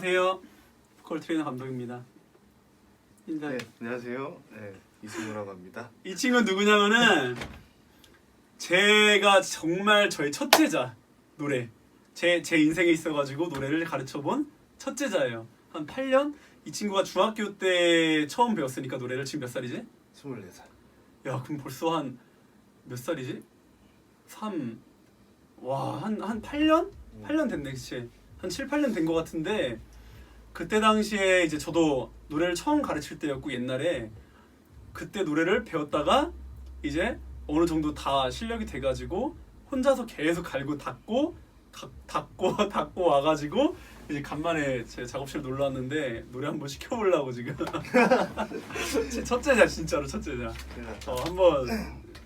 안녕하세요. 보컬 트레이너 감독입니다. 인사해. 네, 안녕하세요. 네, 이승우라고 합니다. 이 친구는 누구냐면은 제가 정말 저의 첫째자 노래 제 제 인생에 있어가지고 노래를 가르쳐본 첫째자예요. 한 8년 이 친구가 중학교 때 처음 배웠으니까 노래를 지금 몇 살이지? 24살. 야 그럼 벌써 한 몇 살이지? 3 와, 한, 한 8년? 8년 됐네, 그치? 한 7, 8년 된 것 같은데, 그때 당시에 이제 저도 노래를 처음 가르칠 때였고, 옛날에, 그때 노래를 배웠다가, 이제 어느 정도 다 실력이 돼가지고, 혼자서 계속 갈고 닦고, 가- 닦고, 닦고 와가지고, 이제 간만에 제 작업실 놀러 왔는데, 노래 한번 시켜보려고 지금. 제 첫째자, 진짜로 첫째자. 네, 어 한번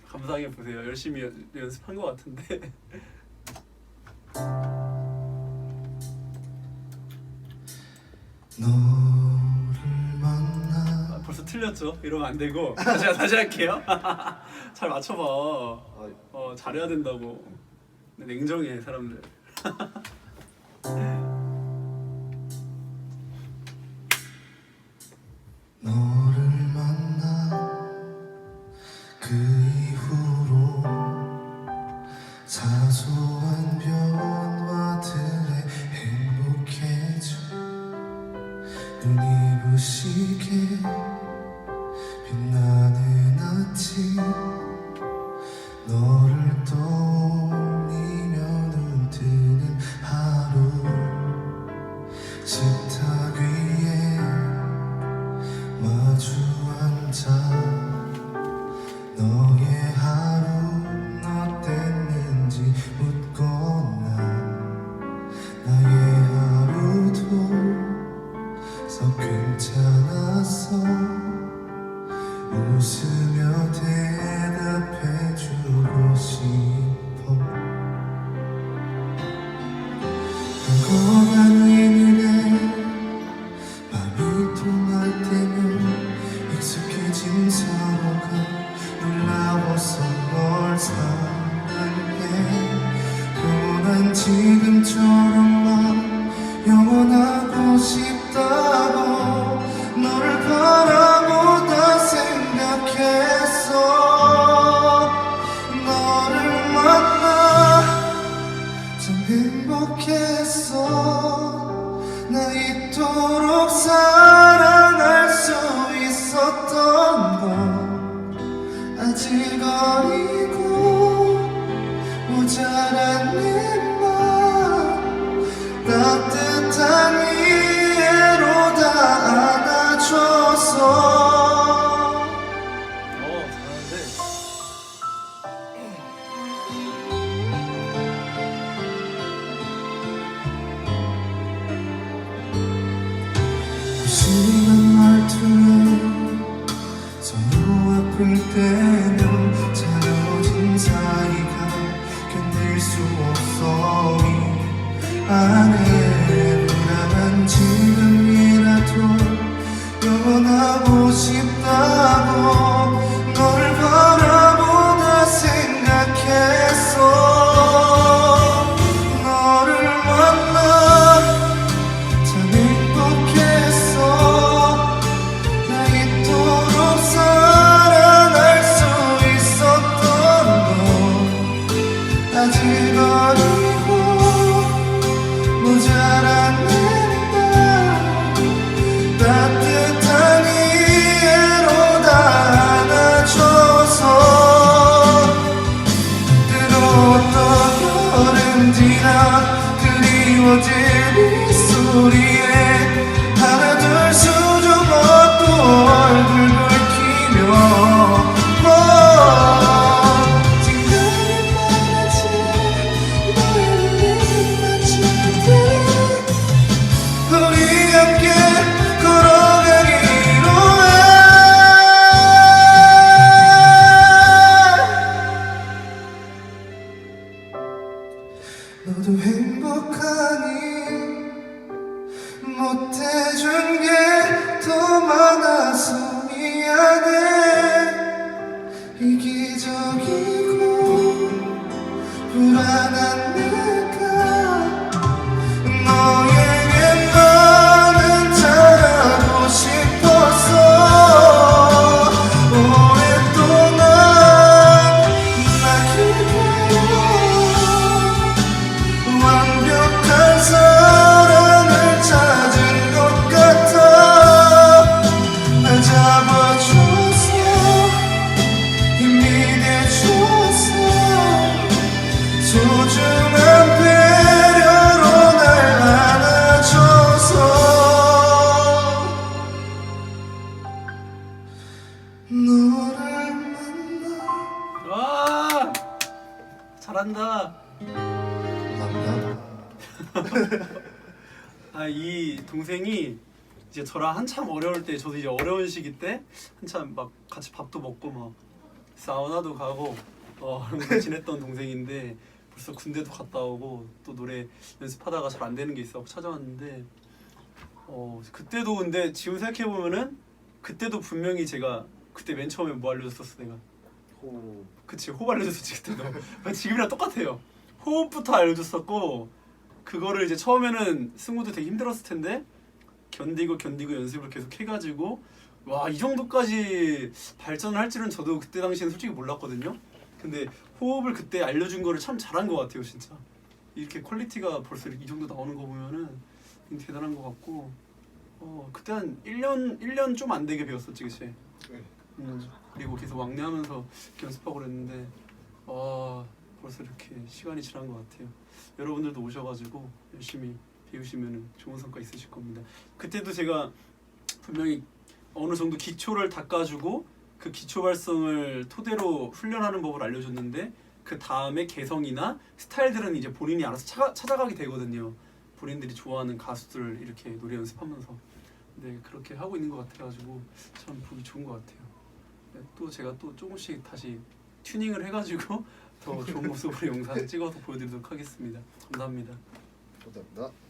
감상해 보세요. 열심히 연- 연습한 것 같은데. 너를 만나. 아, 벌써 틀렸죠? 이러면 안 되고 다시 다시 할게요. 잘 맞춰봐. 아, 어 잘해야 된다고. 냉정해 사람들. 눈이 부시게 빛나는 아침 너를 떠 고난 의미네 맘이 통할 때면 익숙해진 서로가 놀라워서 널 사랑해 그난 지금처럼만 영원하 행복했어 나 이토록 사랑할 수 있었던 건 아직 어리고 모자란 내맘 따뜻한 이해로 다 안아줘서 때면 차려진 사이가 견딜 수 없어 이 안에 불안한 지금이라도 영원하고 싶다고 잘한다. 감사합니다. 아 이 동생이 이제 저랑 한참 어려울 때 저도 이제 어려운 시기 때 한참 막 같이 밥도 먹고 막 사우나도 가고 어 지냈던 동생인데 벌써 군대도 갔다 오고 또 노래 연습하다가 잘 안 되는 게 있어 찾아왔는데 어 그때도 근데 지금 생각해 보면은 그때도 분명히 제가 그때 맨 처음에 뭐 알려줬었어 내가 호. 그치 호흡 알려줬었지 그때도. 지금이랑 똑같아요. 호흡부터 알려줬었고 그거를 이제 처음에는 승우도 되게 힘들었을 텐데 견디고 견디고 연습을 계속 해가지고 와 이 정도까지 발전을 할 줄은 저도 그때 당시에는 솔직히 몰랐거든요. 근데 호흡을 그때 알려준 거를 참 잘한 것 같아요 진짜. 이렇게 퀄리티가 벌써 이 정도 나오는 거 보면은 대단한 것 같고 어 그때 한 1년 1년 좀 안 되게 배웠었지 그치? 네. 음, 그리고 계속 왕래하면서 연습하고 그랬는데 아 벌써 이렇게 시간이 지난 것 같아요. 여러분들도 오셔가지고 열심히 배우시면 좋은 성과 있으실 겁니다. 그때도 제가 분명히 어느 정도 기초를 닦아주고 그 기초 발성을 토대로 훈련하는 법을 알려줬는데 그 다음에 개성이나 스타일들은 이제 본인이 알아서 찾아, 찾아가게 되거든요. 본인들이 좋아하는 가수들 이렇게 노래 연습하면서 네 그렇게 하고 있는 것 같아가지고 참 보기 좋은 것 같아요. 네, 또 제가 또 조금씩 다시 튜닝을 해가지고 더 좋은 모습으로 영상 찍어서 보여드리도록 하겠습니다. 감사합니다. 감사합니다.